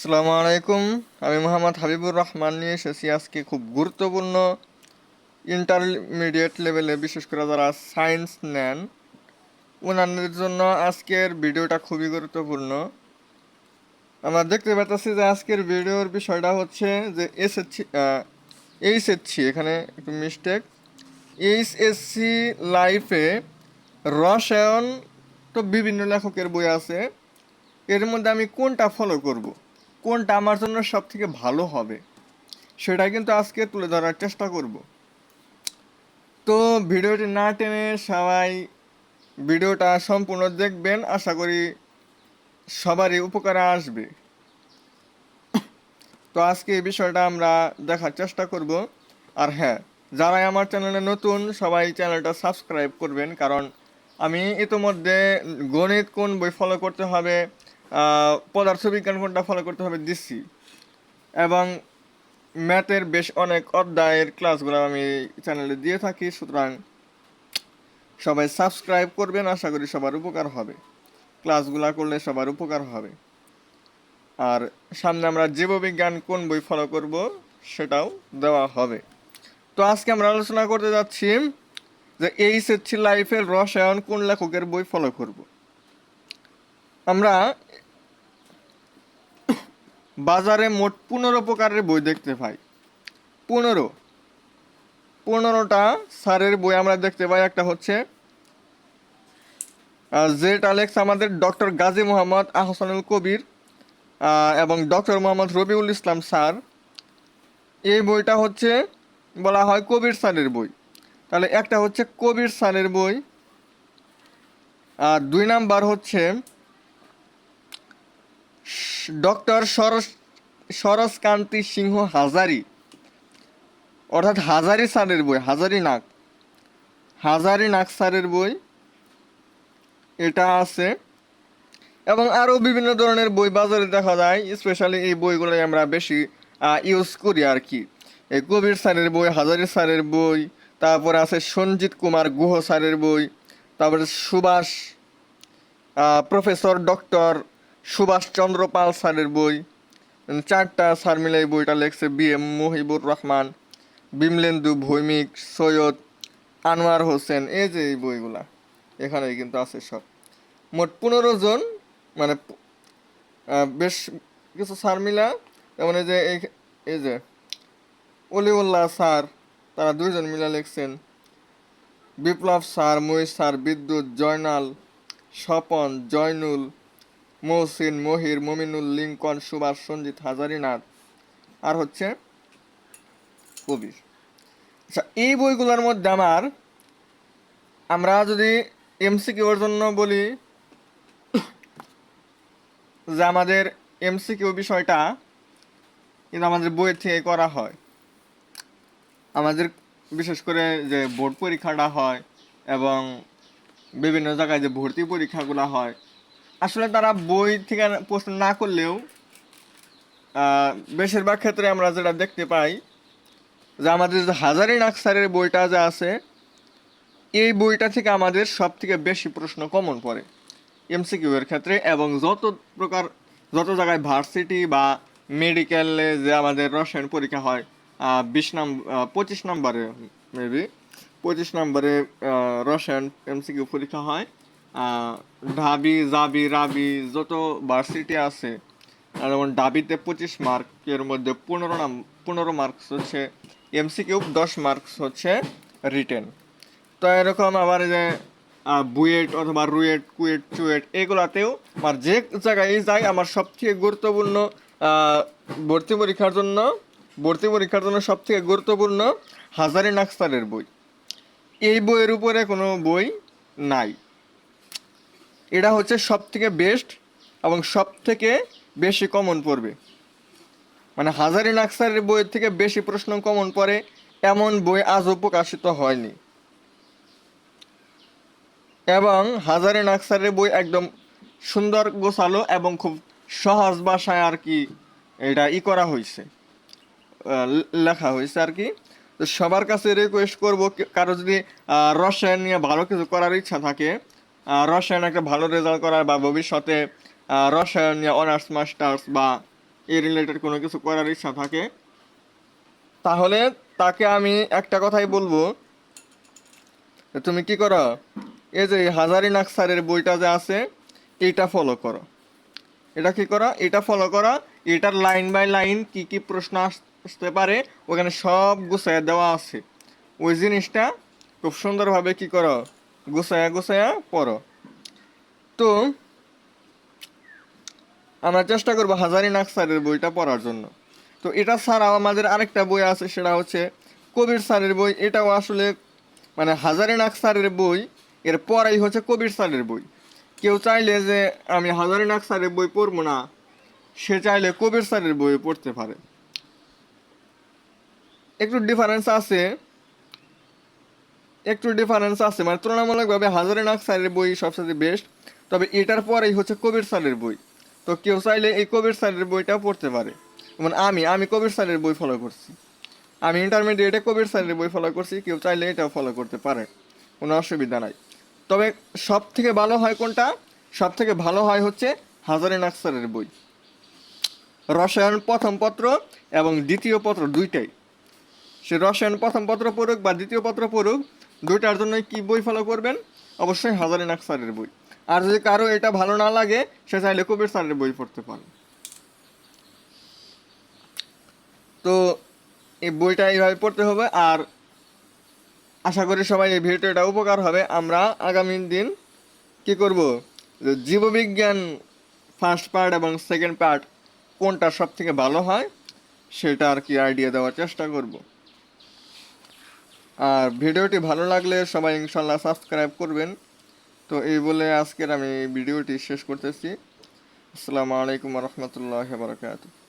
আসসালামু আলাইকুম। আমি মোহাম্মদ হাবিবুর রহমান নিয়ে এসেছি আজকে খুব গুরুত্বপূর্ণ ইন্টারমিডিয়েট লেভেলে বিশেষ করে যারা সায়েন্স নেন ওনাদের জন্য আজকের ভিডিওটা খুবই গুরুত্বপূর্ণ। আমরা দেখতে পাচ্ছি যে আজকের ভিডিওর বিষয়টা হচ্ছে যে এসএসসি এইচএসসি এখানে একটু মিস্টেক এইচএসসি লাইফে রসায়ন তো বিভিন্ন লেখকের বই আছে। এর মধ্যে আমি কোনটা ফলো করব। কোনটা আমার জন্য সব থেকে ভালো হবে, সেটা কিন্তু আজকে তুলে ধরার চেষ্টা করব। তো ভিডিওটি না টেনে সবাই ভিডিওটা সম্পূর্ণ দেখবেন, আশা করি সবারই উপকারে আসবে। তো আজকে এই বিষয়টা আমরা দেখার চেষ্টা করব। আর হ্যাঁ যারাই আমার চ্যানেলে নতুন, সবাই চ্যানেলটা সাবস্ক্রাইব করবেন, কারণ আমি ইতোমধ্যে গণিত কোন বই ফলো করতে হবে পদার্থবিজ্ঞান কোনটা ফলো করতে হবে দিচ্ছি। এবং ম্যাথের বেশ অনেক অধ্যায়ের ক্লাসগুলো আমি চ্যানেলে দিয়ে থাকি, সুতরাং সবাই সাবস্ক্রাইব করবেন, আশা করি সবার উপকার হবে। ক্লাসগুলো করলে সবার উপকার হবে। আর সামনে আমরা জীববিজ্ঞান কোন বই ফলো করব সেটাও দেওয়া হবে। তো আজকে আমরা আলোচনা করতে যাচ্ছি যে এইচএসসি লাইফের রসায়ন কোন লেখকের বই ফলো করব। আমরা বাজারে মোট পনেরো প্রকারের বই দেখতে পাই। পনেরো। পনেরোটা স্যারের বই আমরা দেখতে পাই। একটা হচ্ছে জেট আলেক্স আমাদের ডক্টর গাজী মোহাম্মদ আহসানুল কবির এবং ডক্টর মোহাম্মদ রবিউল ইসলাম স্যার। এই বইটা হচ্ছে, বলা হয় কবির স্যারের বই। তাহলে একটা হচ্ছে কবির স্যারের বই, আর দুই নাম্বার হচ্ছে ডক্টর সরস, সরসকান্তি সিংহ হাজারি। অর্থাৎ হাজারি স্যারের বই, হাজারি নাক হাজারি নাক স্যারের বই, এটা আছে। এবং আরও বিভিন্ন ধরনের বই বাজারে দেখা যায়, স্পেশালি এই বইগুলোই আমরা বেশি ইউজ করি আর কি। এই কবির স্যারের বই, হাজারি স্যারের বই, তারপরে আছে সঞ্জিত কুমার গুহ স্যারের বই, তারপরে সুভাষ প্রফেসর ডক্টর সুভাষচন্দ্র পাল স্যারের বই, চারটা স্যার মিলে এই বইটা লেখছে বি এম মহিবুর রহমান, বিমলেন্দু ভৌমিক, সৈয়দ আনোয়ার হোসেন, এই যে এই বইগুলা, এখানেই কিন্তু আছে সব। মোট পনেরো জন মানে বেশ কিছু স্যার মিলা, যেমন এই যে এই- যে অলিউল্লাহ স্যার, তারা দুইজন মিলা লিখছেন, বিপ্লব sir, Mohish sir, Bidyut, Joynal, Swapan, Joynul Mohsin, Mohir, Mominul, Lincoln, Subhash, Sanjit Hazarinath আর হচ্ছে কবির। আচ্ছা এই বইগুলোর মধ্যে আমার, আমরা যদি এমসিকিউর জন্য বলি যে আমাদের এমসিকিউ বিষয়টা কিন্তু আমাদের বইয়ের থেকে করা হয়। আমাদের বিশেষ করে যে বোর্ড পরীক্ষাটা হয় এবং বিভিন্ন জায়গায় যে ভর্তি পরীক্ষাগুলো হয় আসলে তারা বই থেকে প্রশ্ন না করলেও বেশিরভাগ ক্ষেত্রে আমরা যেটা দেখতে পাই যে আমাদের যে হাজারি নাকসারের বইটা যে আছে, এই বইটা থেকে আমাদের সব থেকে বেশি প্রশ্ন কমন পড়ে এমসিকিউ এর ক্ষেত্রে এবং যত প্রকার, যত জায়গায় ভার্সিটি বা মেডিকেলে যে আমাদের রসায়ন পরীক্ষা হয় বিশ নম্বর পঁচিশ নম্বরে মেবি পঁচিশ নম্বরে রসায়ন এমসিকিউ পরীক্ষা হয়। ঢাবি, জাবি, রাবি যত ভার্সিটি আছে যেমন ডাবিতে পঁচিশ মার্কের মধ্যে পনেরো নাম, পনেরো মার্কস হচ্ছে এমসিকিউ দশ মার্কস হচ্ছে রিটেন তো এরকম আবার যে বুয়েট অথবা রুয়েট, কুয়েট, চুয়েট, এগুলাতেও আমার যে জায়গায় যাই, আমার সবথেকে গুরুত্বপূর্ণ ভর্তি পরীক্ষার জন্য, ভর্তি পরীক্ষার জন্য সবথেকে গুরুত্বপূর্ণ হাজারি নাকসারের বই। এই বইয়ের উপরে কোনো বই নাই। এটা হচ্ছে সব থেকে বেস্ট এবং সব থেকে বেশি কমন পড়বে। মানে হাজারি নাকসারের বইয়ের থেকে বেশি প্রশ্ন কমন পড়ে, এমন বই আজও প্রকাশিত হয়নি। এবং হাজারি নাকসারের বই একদম সুন্দর, গোছালো এবং খুব সহজ ভাষায় আর কি এটা ই করা হয়েছে লেখা হয়েছে আর কি। তো সবার কাছে রিকোয়েস্ট করব কারও যদি রসায়ন নিয়ে ভালো কিছু করার ইচ্ছা থাকে রসায়ন একটা ভালো রেজাল্ট করার বা ভবিষ্যতে রসায়ন নিয়ে অনার্স মাস্টার্স বা এই রিলেটেড কোনো কিছু করার ইচ্ছা থাকে, তাহলে তাকে আমি একটা কথাই বলব। তুমি কি করো? এই যে হাজারি নাকসারের বইটা যে আছে এটা ফলো করো। এটা কি করা? এটা ফলো করা। এটার লাইন বাই লাইন কি কি প্রশ্ন আস- আসতে পারে, ওখানে সব গুছাইয়া দেওয়া আছে। ওই জিনিসটা খুব সুন্দরভাবে কি করো? গুছাইয়া গুছাইয়া পড়ো তো, আমরা চেষ্টা করব হাজারি নাকসারের বইটা পড়ার জন্য। তো এটা ছাড়াও আমাদের আরেকটা বই আছে, সেটা হচ্ছে কবির স্যারের বই। এটাও আসলে মানে হাজারি নাকসারের বই, এর পরেই হচ্ছে কবির স্যারের বই। কেউ চাইলে যে আমি হাজারি নাকসারের বই পড়ব না, সে চাইলে কবির স্যারের বই পড়তে পারে। একটু ডিফারেন্স আছে একটু ডিফারেন্স আছে মানে তুলনামূলকভাবে হাজারি নাকসারের বই সবচেয়ে বেস্ট তবে এটার পরেই হচ্ছে কবির স্যারের বই। তো কেউ চাইলে এই কবির স্যারের বইটাও পড়তে পারে। যেমন আমি আমি কবির স্যারের বই ফলো করছি। আমি ইন্টারমিডিয়েটে কবির স্যারের বই ফলো করছি, কেউ চাইলে এটাও ফলো করতে পারে। কোনো অসুবিধা নাই। তবে সব থেকে ভালো হয় কোনটা? সব থেকে ভালো হয় হচ্ছে হাজারি নাকসারের বই। রসায়ন প্রথম পত্র এবং দ্বিতীয় পত্র দুইটাই। সে রসায়ন প্রথম পত্র পড়ুক বা দ্বিতীয় পত্র পড়ুক দুইটার জন্য কি বই ফলো করবেন? অবশ্যই হাজারি নাকসারের বই। আর যদি কারও এটা ভালো না লাগে, সে চাইলে কবির স্যারের বই পড়তে পারে তো এই বইটা এইভাবে পড়তে হবে, আর আশা করি সবাই এই ভিডিওটা উপকার হবে। আমরা আগামী দিন কি করব? জীববিজ্ঞান ফার্স্ট পার্ট এবং সেকেন্ড পার্ট কোনটা সব থেকে ভালো হয়, সেটা আর কি আইডিয়া দেওয়ার চেষ্টা করব। আর ভিডিওটি ভালো লাগলে সবাই ইনশাল্লাহ সাবস্ক্রাইব করবেন। তো এই বলে আজকের আমি ভিডিওটি শেষ করতেছি। আসসালামু আলাইকুম রহমতুল্লাহ বারকাতুহ।